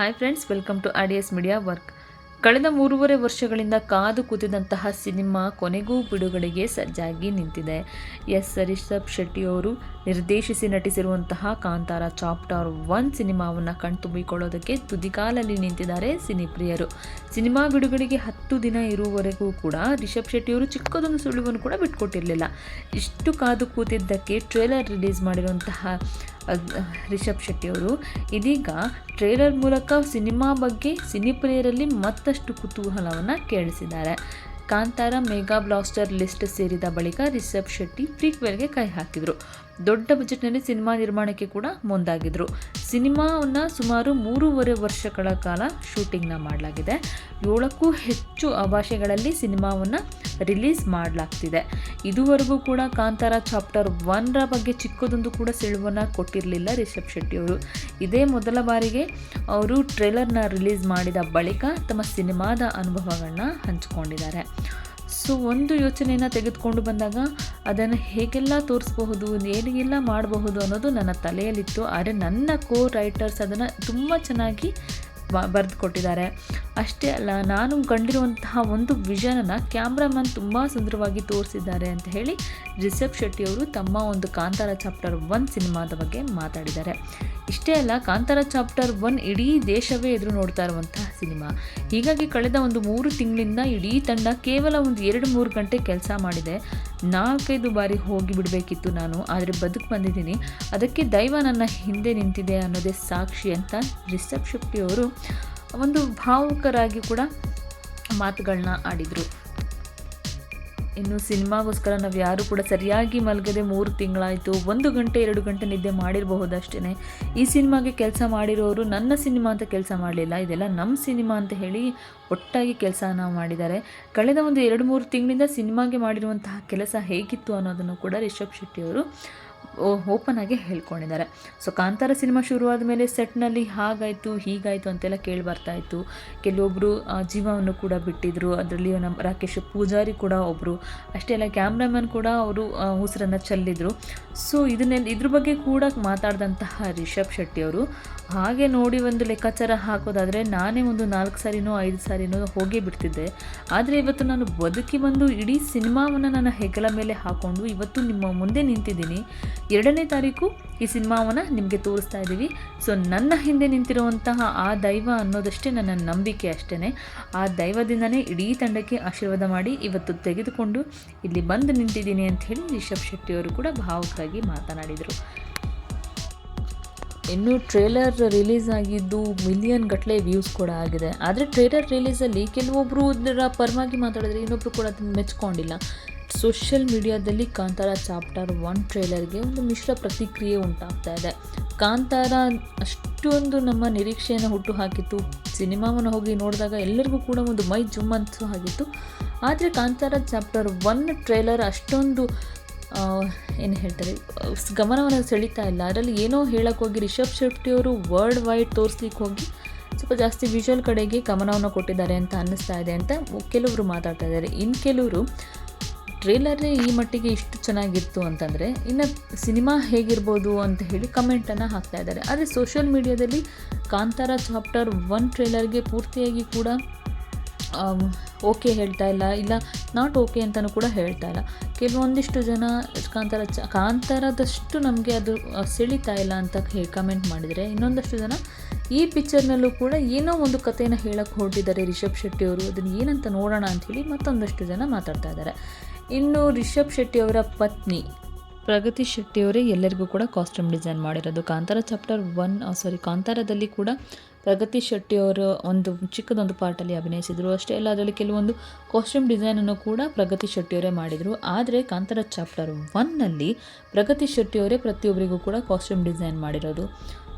Hi friends welcome to R D S media work ಕಳೆದ ಮೂರುವರೆ ವರ್ಷಗಳಿಂದ ಕಾದು ಕೂತಿದಂತಹ ಸಿನಿಮಾ ಕೊನೆಗೂ ಬಿಡುಗಡೆಗೆ ಸಜ್ಜಾಗಿ ನಿಂತಿದೆ. ಎಸ್ ರಿಷಬ್ ಶೆಟ್ಟಿಯವರು ನಿರ್ದೇಶಿಸಿ ನಟಿಸಿರುವಂತಹ ಕಾಂತಾರ ಚಾಪ್ಟರ್ ಒನ್ ಸಿನಿಮಾವನ್ನು ಕಣ್ತುಂಬಿಕೊಳ್ಳೋದಕ್ಕೆ ತುದಿಕಾಲಲ್ಲಿ ನಿಂತಿದ್ದಾರೆ ಸಿನಿಪ್ರಿಯರು. ಸಿನಿಮಾ ಬಿಡುಗಡೆಗೆ ಹತ್ತು ದಿನ ಇರುವವರೆಗೂ ಕೂಡ ರಿಷಬ್ ಶೆಟ್ಟಿಯವರು ಚಿಕ್ಕದೊಂದು ಸುಳಿವನ್ನು ಕೂಡ ಬಿಟ್ಕೊಟ್ಟಿರಲಿಲ್ಲ. ಇಷ್ಟು ಕಾದು ಕೂತಿದ್ದಕ್ಕೆ ಟ್ರೇಲರ್ ರಿಲೀಸ್ ಮಾಡಿರುವಂತಹ ರಿಷಬ್ ಶೆಟ್ಟಿಯವರು ಇದೀಗ ಟ್ರೇಲರ್ ಮೂಲಕ ಸಿನಿಮಾ ಬಗ್ಗೆ ಸಿನಿಪ್ರಿಯರಲ್ಲಿ ಮತ್ತಷ್ಟು ಕುತೂಹಲವನ್ನು ಕೇಳಿಸಿದ್ದಾರೆ. ಕಾಂತಾರ ಮೆಗಾ ಬ್ಲಾಸ್ಟರ್ ಲಿಸ್ಟ್ ಸೇರಿದ ಬಳಿಕ ರಿಷಬ್ ಶೆಟ್ಟಿ ಪ್ರೀಕ್ವೆಲ್ಗೆ ಕೈ ಹಾಕಿದರು. ದೊಡ್ಡ ಬಜೆಟ್ನಲ್ಲಿ ಸಿನಿಮಾ ನಿರ್ಮಾಣಕ್ಕೆ ಕೂಡ ಮುಂದಾಗಿದ್ರು. ಸಿನಿಮಾವನ್ನು ಸುಮಾರು ಮೂರುವರೆ ವರ್ಷಗಳ ಕಾಲ ಶೂಟಿಂಗ್ನ ಮಾಡಲಾಗಿದೆ. ಏಳಕ್ಕೂ ಹೆಚ್ಚು ಭಾಷೆಗಳಲ್ಲಿ ಸಿನಿಮಾವನ್ನು ರಿಲೀಸ್ ಮಾಡಲಾಗ್ತಿದೆ. ಇದುವರೆಗೂ ಕೂಡ ಕಾಂತಾರ ಚಾಪ್ಟರ್ ಒನ್ರ ಬಗ್ಗೆ ಚಿಕ್ಕದೊಂದು ಕೂಡ ಸಿಳುವನ್ನು ಕೊಟ್ಟಿರಲಿಲ್ಲ ರಿಷಬ್ ಶೆಟ್ಟಿ ಅವರು. ಇದೇ ಮೊದಲ ಬಾರಿಗೆ ಅವರು ಟ್ರೇಲರ್ನ ರಿಲೀಸ್ ಮಾಡಿದ ಬಳಿಕ ತಮ್ಮ ಸಿನಿಮಾದ ಅನುಭವಗಳನ್ನ ಹಂಚಿಕೊಂಡಿದ್ದಾರೆ. ಸೊ ಒಂದು ಯೋಚನೆಯನ್ನು ತೆಗೆದುಕೊಂಡು ಬಂದಾಗ ಅದನ್ನು ಹೇಗೆಲ್ಲ ತೋರಿಸ್ಬಹುದು ಏನಿಗೆಲ್ಲ ಮಾಡಬಹುದು ಅನ್ನೋದು ನನ್ನ ತಲೆಯಲ್ಲಿತ್ತು. ಆದರೆ ನನ್ನ ಕೋ ರೈಟರ್ಸ್ ಅದನ್ನು ತುಂಬ ಚೆನ್ನಾಗಿ ಬರೆದು ಕೊಟ್ಟಿದ್ದಾರೆ ಅಷ್ಟೇ ಅಲ್ಲ, ನಾನು ಕಂಡಿರುವಂತಹ ಒಂದು ವಿಷನನ್ನು ಕ್ಯಾಮ್ರಾಮನ್ ತುಂಬ ಸುಂದರವಾಗಿ ತೋರಿಸಿದ್ದಾರೆ ಅಂತ ಹೇಳಿ ರಿಷಬ್ ಶೆಟ್ಟಿಯವರು ತಮ್ಮ ಒಂದು ಕಾಂತಾರ ಚಾಪ್ಟರ್ ಒನ್ ಸಿನಿಮಾದ ಬಗ್ಗೆ ಮಾತಾಡಿದ್ದಾರೆ. ಇಷ್ಟೇ ಅಲ್ಲ, ಕಾಂತಾರ ಚಾಪ್ಟರ್ ಒನ್ ಇಡೀ ದೇಶವೇ ಎದುರು ನೋಡ್ತಾ ಇರುವಂತಹ ಸಿನಿಮಾ. ಹೀಗಾಗಿ ಕಳೆದ ಒಂದು ಮೂರು ತಿಂಗಳಿಂದ ಇಡೀ ತಂಡ ಕೇವಲ ಒಂದು ಎರಡು ಮೂರು ಗಂಟೆ ಕೆಲಸ ಮಾಡಿದೆ. ನಾಲ್ಕೈದು ಬಾರಿ ಹೋಗಿ ಬಿಡಬೇಕಿತ್ತು ನಾನು, ಆದರೆ ಬದುಕು ಬಂದಿದ್ದೀನಿ. ಅದಕ್ಕೆ ದೈವ ನನ್ನ ಹಿಂದೆ ನಿಂತಿದೆ ಅನ್ನೋದೇ ಸಾಕ್ಷಿ ಅಂತ ರಿಷಬ್ ಶೆಟ್ಟಿಯವರು ಒಂದು ಭಾವುಕರಾಗಿ ಕೂಡ ಮಾತುಗಳನ್ನ ಆಡಿದರು. ಇನ್ನು ಸಿನಿಮಾಗೋಸ್ಕರ ನಾವು ಯಾರೂ ಕೂಡ ಸರಿಯಾಗಿ ಮಲಗದೆ ಮೂರು ತಿಂಗಳಾಯಿತು, ಒಂದು ಗಂಟೆ, ಎರಡು ಗಂಟೆ ನಿದ್ದೆ ಮಾಡಿರಬಹುದು ಅಷ್ಟೇ ಈ ಸಿನಿಮಾಗೆ ಕೆಲಸ ಮಾಡಿರೋರು ನನ್ನ ಸಿನಿಮಾ ಅಂತ ಕೆಲಸ ಮಾಡಲಿಲ್ಲ, ಇದೆಲ್ಲ ನಮ್ಮ ಸಿನಿಮಾ ಅಂತ ಹೇಳಿ ಒಟ್ಟಾಗಿ ಕೆಲಸನ ಮಾಡಿದ್ದಾರೆ. ಕಳೆದ ಒಂದು ಎರಡು ಮೂರು ತಿಂಗಳಿಂದ ಸಿನಿಮಾಗೆ ಮಾಡಿರುವಂತಹ ಕೆಲಸ ಹೇಗಿತ್ತು ಅನ್ನೋದನ್ನು ಕೂಡ ರಿಷಬ್ ಶೆಟ್ಟಿಯವರು ಓಪನ್ ಆಗಿ ಹೇಳ್ಕೊಂಡಿದ್ದಾರೆ. ಸೊ ಕಾಂತಾರ ಸಿನಿಮಾ ಶುರುವಾದ ಮೇಲೆ ಸೆಟ್ನಲ್ಲಿ ಹಾಗಾಯಿತು, ಹೀಗಾಯಿತು ಅಂತೆಲ್ಲ ಕೇಳಿ ಬರ್ತಾ ಇತ್ತು. ಕೆಲವೊಬ್ಬರು ಜೀವವನ್ನು ಕೂಡ ಬಿಟ್ಟಿದ್ರು. ಅದರಲ್ಲಿ ನಮ್ಮ ರಾಕೇಶ್ ಪೂಜಾರಿ ಕೂಡ ಒಬ್ಬರು ಅಷ್ಟೇ ಅಲ್ಲ ಕ್ಯಾಮ್ರಾಮನ್ ಕೂಡ ಅವರು ಉಸಿರನ್ನು ಚೆಲ್ಲಿದ್ರು. ಸೊ ಇದನ್ನೆಲ್ಲ, ಇದ್ರ ಬಗ್ಗೆ ಕೂಡ ಮಾತಾಡಿದಂತಹ ರಿಷಬ್ ಶೆಟ್ಟಿ ಅವರು, ಹಾಗೆ ನೋಡಿ ಒಂದು ಲೆಕ್ಕಾಚಾರ ಹಾಕೋದಾದರೆ ನಾನೇ ಒಂದು ನಾಲ್ಕು ಸಾರಿನೋ, ಐದು ಸಾರಿನೋ ಹೋಗೇ ಬಿಡ್ತಿದ್ದೆ. ಆದರೆ ಇವತ್ತು ನಾನು ಬದುಕಿ ಬಂದು ಇಡೀ ಸಿನಿಮಾವನ್ನು ನನ್ನ ಹೆಗಲ ಮೇಲೆ ಹಾಕ್ಕೊಂಡು ಇವತ್ತು ನಿಮ್ಮ ಮುಂದೆ ನಿಂತಿದ್ದೀನಿ. ಎರಡನೇ ತಾರೀಕು ಈ ಸಿನಿಮಾವನ್ನು ನಿಮಗೆ ತೋರಿಸ್ತಾ ಇದ್ದೀವಿ. ಸೊ ನನ್ನ ಹಿಂದೆ ನಿಂತಿರುವಂತಹ ಆ ದೈವ ಅನ್ನೋದಷ್ಟೇ ನನ್ನ ನಂಬಿಕೆ ಅಷ್ಟೇ ಆ ದೈವದಿಂದನೇ ಇಡೀ ತಂಡಕ್ಕೆ ಆಶೀರ್ವಾದ ಮಾಡಿ ಇವತ್ತು ತೆಗೆದುಕೊಂಡು ಇಲ್ಲಿ ಬಂದು ನಿಂತಿದ್ದೀನಿ ಅಂತ ಹೇಳಿ ರಿಷಬ್ ಶೆಟ್ಟಿಯವರು ಕೂಡ ಭಾವುಕರಾಗಿ ಮಾತನಾಡಿದರು. ಇನ್ನು ಟ್ರೇಲರ್ ರಿಲೀಸ್ ಆಗಿದ್ದು ಮಿಲಿಯನ್ ಗಟ್ಟಲೆ ವ್ಯೂಸ್ ಕೂಡ ಆಗಿದೆ. ಆದರೆ ಟ್ರೇಲರ್ ರಿಲೀಸಲ್ಲಿ ಕೆಲವೊಬ್ಬರು ಇದರ ಪರವಾಗಿ ಮಾತಾಡಿದ್ರೆ ಇನ್ನೊಬ್ಬರು ಕೂಡ ಅದನ್ನು ಮೆಚ್ಕೊಂಡಿಲ್ಲ. ಸೋಷಿಯಲ್ ಮೀಡಿಯಾದಲ್ಲಿ ಕಾಂತಾರ ಚಾಪ್ಟರ್ ಒನ್ ಟ್ರೇಲರ್ಗೆ ಒಂದು ಮಿಶ್ರ ಪ್ರತಿಕ್ರಿಯೆ ಉಂಟಾಗ್ತಾ ಇದೆ. ಕಾಂತಾರ ಅಷ್ಟೊಂದು ನಮ್ಮ ನಿರೀಕ್ಷೆಯನ್ನು ಹುಟ್ಟು ಹಾಕಿತ್ತು ಸಿನಿಮಾವನ್ನು ಹೋಗಿ ನೋಡಿದಾಗ ಎಲ್ಲರಿಗೂ ಕೂಡ ಒಂದು ಮೈ ಜುಮ್ ಆಗಿತ್ತು. ಆದರೆ ಕಾಂತಾರ ಚಾಪ್ಟರ್ ಒನ್ ಟ್ರೇಲರ್ ಅಷ್ಟೊಂದು ಏನು ಹೇಳ್ತಾರೆ, ಗಮನವನ್ನು ಸೆಳೀತಾ ಇಲ್ಲ. ಅದರಲ್ಲಿ ಏನೋ ಹೇಳಕ್ಕೆ ಹೋಗಿ ರಿಷಬ್ ಶೆಟ್ಟಿಯವರು ವರ್ಲ್ಡ್ ವೈಡ್ ತೋರಿಸ್ಲಿಕ್ಕೆ ಹೋಗಿ ಸ್ವಲ್ಪ ಜಾಸ್ತಿ ವಿಜುವಲ್ ಕಡೆಗೆ ಗಮನವನ್ನು ಕೊಟ್ಟಿದ್ದಾರೆ ಅಂತ ಅನ್ನಿಸ್ತಾ ಇದೆ ಅಂತ ಕೆಲವರು ಮಾತಾಡ್ತಾ ಇದ್ದಾರೆ. ಇನ್ನು ಕೆಲವರು ಟ್ರೇಲರೇ ಈ ಮಟ್ಟಿಗೆ ಇಷ್ಟು ಚೆನ್ನಾಗಿತ್ತು ಅಂತಂದರೆ, ಇನ್ನು ಸಿನಿಮಾ ಹೇಗಿರ್ಬೋದು ಅಂತ ಹೇಳಿ ಕಮೆಂಟನ್ನು ಹಾಕ್ತಾ ಇದ್ದಾರೆ. ಆದರೆ ಸೋಷಿಯಲ್ ಮೀಡಿಯಾದಲ್ಲಿ ಕಾಂತಾರ ಚಾಪ್ಟರ್ ಒನ್ ಟ್ರೇಲರ್ಗೆ ಪೂರ್ತಿಯಾಗಿ ಕೂಡ ಓಕೆ ಹೇಳ್ತಾ ಇಲ್ಲ. ಇಲ್ಲ, ನಾಟ್ ಓಕೆ ಅಂತಲೂ ಕೂಡ ಹೇಳ್ತಾ ಇಲ್ಲ. ಕೆಲವೊಂದಿಷ್ಟು ಜನ ಕಾಂತಾರ ಚ, ಕಾಂತಾರದಷ್ಟು ನಮಗೆ ಅದು ಸೆಳೀತಾ ಇಲ್ಲ ಅಂತ ಹೇಳಿ ಕಮೆಂಟ್ ಮಾಡಿದರೆ. ಇನ್ನೊಂದಷ್ಟು ಜನ ಈ ಪಿಕ್ಚರ್ನಲ್ಲೂ ಕೂಡ ಏನೋ ಒಂದು ಕಥೆಯನ್ನು ಹೇಳಕ್ಕೆ ಹೊರಟಿದ್ದಾರೆ ರಿಷಬ್ ಶೆಟ್ಟಿಯವರು. ಅದನ್ನು ಏನಂತ ನೋಡೋಣ ಅಂಥೇಳಿ ಮತ್ತೊಂದಷ್ಟು ಜನ ಮಾತಾಡ್ತಾ ಇದ್ದಾರೆ. ಇನ್ನು ರಿಷಬ್ ಶೆಟ್ಟಿಯವರ ಪತ್ನಿ ಪ್ರಗತಿ ಶೆಟ್ಟಿಯವರೇ ಎಲ್ಲರಿಗೂ ಕೂಡ ಕಾಸ್ಟ್ಯೂಮ್ ಡಿಸೈನ್ ಮಾಡಿರೋದು. ಕಾಂತಾರ ಚಾಪ್ಟರ್ ಒನ್ ಸಾರಿ ಕಾಂತಾರದಲ್ಲಿ ಕೂಡ ಪ್ರಗತಿ ಶೆಟ್ಟಿಯವರು ಒಂದು ಚಿಕ್ಕದೊಂದು ಪಾರ್ಟಲ್ಲಿ ಅಭಿನಯಿಸಿದರು. ಅಷ್ಟೇ ಅಲ್ಲ, ಅದರಲ್ಲಿ ಕೆಲವೊಂದು ಕಾಸ್ಟ್ಯೂಮ್ ಡಿಸೈನನ್ನು ಕೂಡ ಪ್ರಗತಿ ಶೆಟ್ಟಿಯವರೇ ಮಾಡಿದರು. ಆದರೆ ಕಾಂತಾರ ಚಾಪ್ಟರ್ ಒನ್ನಲ್ಲಿ ಪ್ರಗತಿ ಶೆಟ್ಟಿಯವರೇ ಪ್ರತಿಯೊಬ್ಬರಿಗೂ ಕೂಡ ಕಾಸ್ಟ್ಯೂಮ್ ಡಿಸೈನ್ ಮಾಡಿರೋದು.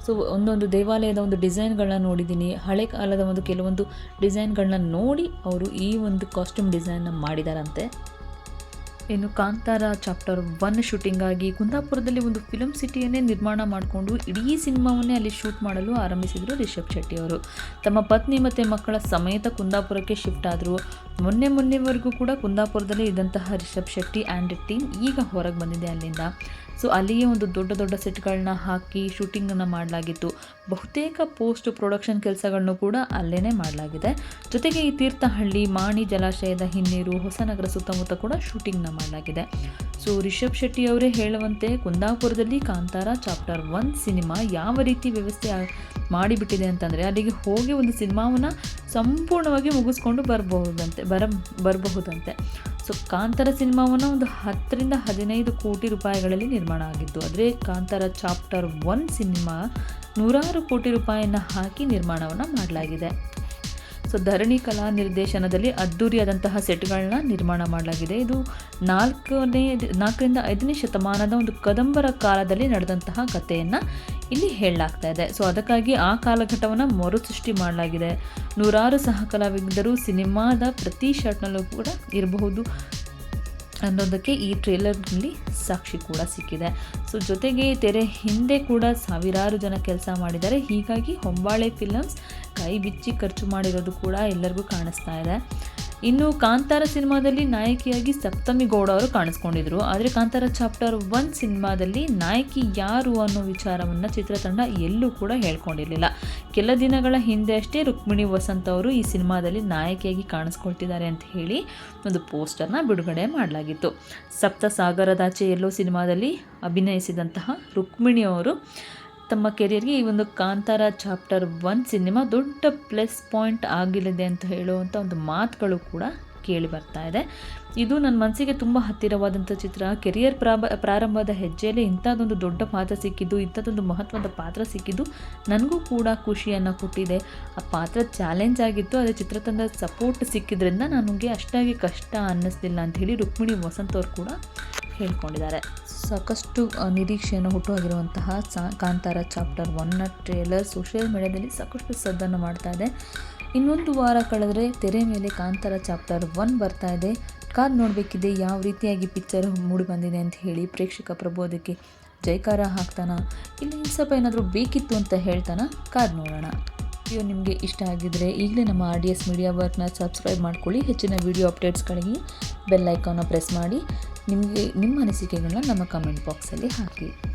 ಸೊ ಒಂದೊಂದು ದೇವಾಲಯದ ಒಂದು ಡಿಸೈನ್ಗಳನ್ನ ನೋಡಿದ್ದೀನಿ. ಹಳೆ ಕಾಲದ ಒಂದು ಕೆಲವೊಂದು ಡಿಸೈನ್ಗಳನ್ನ ನೋಡಿ ಅವರು ಈ ಒಂದು ಕಾಸ್ಟ್ಯೂಮ್ ಡಿಸೈನ್ನ ಮಾಡಿದಾರಂತೆ. ಇನ್ನು ಕಾಂತಾರ ಚಾಪ್ಟರ್ ಒನ್ ಶೂಟಿಂಗ್ ಆಗಿ ಕುಂದಾಪುರದಲ್ಲಿ ಒಂದು ಫಿಲಮ್ ಸಿಟಿಯನ್ನೇ ನಿರ್ಮಾಣ ಮಾಡಿಕೊಂಡು ಇಡೀ ಸಿನಿಮಾವನ್ನೇ ಅಲ್ಲಿ ಶೂಟ್ ಮಾಡಲು ಆರಂಭಿಸಿದರು ರಿಷಬ್ ಶೆಟ್ಟಿ ಅವರು. ತಮ್ಮ ಪತ್ನಿ ಮತ್ತು ಮಕ್ಕಳ ಸಮೇತ ಕುಂದಾಪುರಕ್ಕೆ ಶಿಫ್ಟ್ ಆದರು. ಮೊನ್ನೆ ಮೊನ್ನೆವರೆಗೂ ಕೂಡ ಕುಂದಾಪುರದಲ್ಲೇ ಇದ್ದಂತಹ ರಿಷಬ್ ಶೆಟ್ಟಿ ಆ್ಯಂಡ್ ಟೀಮ್ ಈಗ ಹೊರಗೆ ಬಂದಿದೆ ಅಲ್ಲಿಂದ. ಸೊ ಅಲ್ಲಿಯೇ ಒಂದು ದೊಡ್ಡ ದೊಡ್ಡ ಸೆಟ್ಗಳನ್ನ ಹಾಕಿ ಶೂಟಿಂಗನ್ನು ಮಾಡಲಾಗಿತ್ತು. ಬಹುತೇಕ ಪೋಸ್ಟ್ ಪ್ರೊಡಕ್ಷನ್ ಕೆಲಸಗಳನ್ನು ಕೂಡ ಅಲ್ಲೇ ಮಾಡಲಾಗಿದೆ. ಜೊತೆಗೆ ಈ ತೀರ್ಥಹಳ್ಳಿ, ಮಾಣಿ ಜಲಾಶಯದ ಹಿನ್ನೀರು, ಹೊಸನಗರ ಸುತ್ತಮುತ್ತ ಕೂಡ ಶೂಟಿಂಗ್ನ ಮಾಡಲಾಗಿದೆ. ಸೊ, ರಿಷಬ್ ಶೆಟ್ಟಿ ಅವರೇ ಹೇಳುವಂತೆ ಕುಂದಾಪುರದಲ್ಲಿ ಕಾಂತಾರ ಚಾಪ್ಟರ್ ಒನ್ ಸಿನಿಮಾ ಯಾವ ರೀತಿ ವ್ಯವಸ್ಥೆ ಮಾಡಿಬಿಟ್ಟಿದೆ ಅಂತಂದರೆ, ಅಲ್ಲಿಗೆ ಹೋಗಿ ಒಂದು ಸಿನಿಮಾವನ್ನು ಸಂಪೂರ್ಣವಾಗಿ ಮುಗಿಸ್ಕೊಂಡು ಬರಬಹುದಂತೆ, ಬರ, ಬರಬಹುದಂತೆ. ಸೊ, ಕಾಂತಾರ ಸಿನಿಮಾವನ್ನು ಒಂದು ಹತ್ತರಿಂದ ಹದಿನೈದು ಕೋಟಿ ರೂಪಾಯಿಗಳಲ್ಲಿ ನಿರ್ಮಾಣ ಆಗಿದ್ದು, ಆದರೆ ಕಾಂತಾರ ಚಾಪ್ಟರ್ ಒನ್ ಸಿನಿಮಾ ನೂರಾರು ಕೋಟಿ ರೂಪಾಯಿಯನ್ನು ಹಾಕಿ ನಿರ್ಮಾಣವನ್ನು ಮಾಡಲಾಗಿದೆ. ಸೊ ಧರಣಿ ಕಲಾ ನಿರ್ದೇಶನದಲ್ಲಿ ಅದ್ಧೂರಿಯಾದಂತಹ ಸೆಟ್ಗಳನ್ನ ನಿರ್ಮಾಣ ಮಾಡಲಾಗಿದೆ. ಇದು ನಾಲ್ಕನೇ ನಾಲ್ಕರಿಂದ ಐದನೇ ಶತಮಾನದ ಒಂದು ಕದಂಬರ ಕಾಲದಲ್ಲಿ ನಡೆದಂತಹ ಕಥೆಯನ್ನು ಇಲ್ಲಿ ಹೇಳಲಾಗ್ತಾ ಇದೆ. ಸೊ, ಅದಕ್ಕಾಗಿ ಆ ಕಾಲಘಟ್ಟವನ್ನು ಮರುಸೃಷ್ಟಿ ಮಾಡಲಾಗಿದೆ. ನೂರಾರು ಸಹ ಕಲಾವಿದರು ಸಿನಿಮಾದ ಪ್ರತಿ ಶಾಟ್ನಲ್ಲೂ ಕೂಡ ಇರಬಹುದು. ಅನ್ನೋದಕ್ಕೆ ಈ ಟ್ರೇಲರ್ನಲ್ಲಿ ಸಾಕ್ಷಿ ಕೂಡ ಸಿಕ್ಕಿದೆ. ಸೊ, ಜೊತೆಗೆ ತೆರೆ ಹಿಂದೆ ಕೂಡ ಸಾವಿರಾರು ಜನ ಕೆಲಸ ಮಾಡಿದ್ದಾರೆ. ಹೀಗಾಗಿ ಹೊಂಬಾಳೆ ಫಿಲಮ್ಸ್ ಕೈ ಬಿಚ್ಚಿ ಖರ್ಚು ಮಾಡಿರೋದು ಕೂಡ ಎಲ್ಲರಿಗೂ ಕಾಣಿಸ್ತಾ ಇದೆ. ಇನ್ನು ಕಾಂತಾರ ಸಿನಿಮಾದಲ್ಲಿ ನಾಯಕಿಯಾಗಿ ಸಪ್ತಮಿ ಗೌಡ ಅವರು ಕಾಣಿಸ್ಕೊಂಡಿದ್ರು. ಆದರೆ ಕಾಂತಾರ ಚಾಪ್ಟರ್ ಒನ್ ಸಿನಿಮಾದಲ್ಲಿ ನಾಯಕಿ ಯಾರು ಅನ್ನೋ ವಿಚಾರವನ್ನು ಚಿತ್ರತಂಡ ಎಲ್ಲೂ ಕೂಡ ಹೇಳ್ಕೊಂಡಿರಲಿಲ್ಲ. ಕೆಲ ದಿನಗಳ ಹಿಂದೆ ಅಷ್ಟೇ ರುಕ್ಮಿಣಿ ವಸಂತ್ ಅವರು ಈ ಸಿನಿಮಾದಲ್ಲಿ ನಾಯಕಿಯಾಗಿ ಕಾಣಿಸ್ಕೊಳ್ತಿದ್ದಾರೆ ಅಂತ ಹೇಳಿ ಒಂದು ಪೋಸ್ಟರ್ನ ಬಿಡುಗಡೆ ಮಾಡಲಾಗಿತ್ತು. ಸಪ್ತ ಸಾಗರದಾಚೆ ಎಲ್ಲೋ ಸಿನಿಮಾದಲ್ಲಿ ಅಭಿನಯಿಸಿದಂತಹ ರುಕ್ಮಿಣಿ ಅವರು ತಮ್ಮ ಕೆರಿಯರ್ಗೆ ಈ ಒಂದು ಕಾಂತಾರ ಚಾಪ್ಟರ್ ಒನ್ ಸಿನಿಮಾ ದೊಡ್ಡ ಪ್ಲಸ್ ಪಾಯಿಂಟ್ ಆಗಲಿದೆ ಅಂತ ಹೇಳುವಂಥ ಒಂದು ಮಾತುಗಳು ಕೂಡ ಕೇಳಿ ಬರ್ತಾ ಇದೆ. ಇದು ನನ್ನ ಮನಸ್ಸಿಗೆ ತುಂಬ ಹತ್ತಿರವಾದಂಥ ಚಿತ್ರ. ಕೆರಿಯರ್ ಪ್ರಾಬ, ಪ್ರಾರಂಭದ ಹೆಜ್ಜೆಯಲ್ಲಿ ಇಂಥದ್ದೊಂದು ದೊಡ್ಡ ಪಾತ್ರ ಸಿಕ್ಕಿದ್ದು, ಇಂಥದ್ದೊಂದು ಮಹತ್ವದ ಪಾತ್ರ ಸಿಕ್ಕಿದ್ದು ನನಗೂ ಕೂಡ ಖುಷಿಯನ್ನು ಕೊಟ್ಟಿದೆ. ಆ ಪಾತ್ರ ಚಾಲೆಂಜ್ ಆಗಿತ್ತು ಅದೇ ಚಿತ್ರತಂಡದ ಸಪೋರ್ಟ್ ಸಿಕ್ಕಿದ್ರಿಂದ ನನಗೆ ಅಷ್ಟಾಗಿ ಕಷ್ಟ ಅನ್ನಿಸ್ಲಿಲ್ಲ ಅಂಥೇಳಿ ರುಕ್ಮಿಣಿ ವಸಂತ್ ಅವರು ಕೂಡ ಹೇಳ್ಕೊಂಡಿದ್ದಾರೆ. ಸಾಕಷ್ಟು ನಿರೀಕ್ಷೆಯನ್ನು ಹುಟ್ಟುಹಾಗಿರುವಂತಹ ಸಾ, ಕಾಂತಾರ ಚಾಪ್ಟರ್ ಒನ್ನ ಟ್ರೇಲರ್ ಸೋಷಿಯಲ್ ಮೀಡಿಯಾದಲ್ಲಿ ಸಾಕಷ್ಟು ಸದ್ದನ್ನು ಮಾಡ್ತಾ ಇದೆ. ಇನ್ನೊಂದು ವಾರ ಕಳೆದರೆ ತೆರೆ ಮೇಲೆ ಕಾಂತಾರ ಚಾಪ್ಟರ್ ಒನ್ ಬರ್ತಾ ಇದೆ. ಕಾದ್ ನೋಡಬೇಕಿದೆ, ಯಾವ ರೀತಿಯಾಗಿ ಪಿಕ್ಚರ್ ಮೂಡಿ ಬಂದಿದೆ ಅಂತ ಹೇಳಿ ಪ್ರೇಕ್ಷಕ ಪ್ರಬೋಧಕ್ಕೆ ಜೈಕಾರ ಹಾಕ್ತಾನ? ಇಲ್ಲಿ ಸ್ವಲ್ಪ ಏನಾದರೂ ಬೇಕಿತ್ತು ಅಂತ ಹೇಳ್ತಾನ? ಕಾದ್ ನೋಡೋಣ. ವಿಡಿಯೋ ನಿಮಗೆ ಇಷ್ಟ ಆಗಿದ್ದರೆ ಈಗಲೇ ನಮ್ಮ ಆರ್ ಡಿ ಎಸ್ ಮೀಡಿಯಾ ವರ್ಕ್ನ ಸಬ್ಸ್ಕ್ರೈಬ್ ಮಾಡ್ಕೊಳ್ಳಿ. ಹೆಚ್ಚಿನ ವಿಡಿಯೋ ಅಪ್ಡೇಟ್ಸ್ಗಳಿಗೆ ಬೆಲ್ ಐಕಾನ್ನ ಪ್ರೆಸ್ ಮಾಡಿ. ನಿಮಗೆ ನಿಮ್ಮ ಅನಿಸಿಕೆಗಳನ್ನ ನಮ್ಮ ಕಮೆಂಟ್ ಬಾಕ್ಸಲ್ಲಿ ಹಾಕಿ.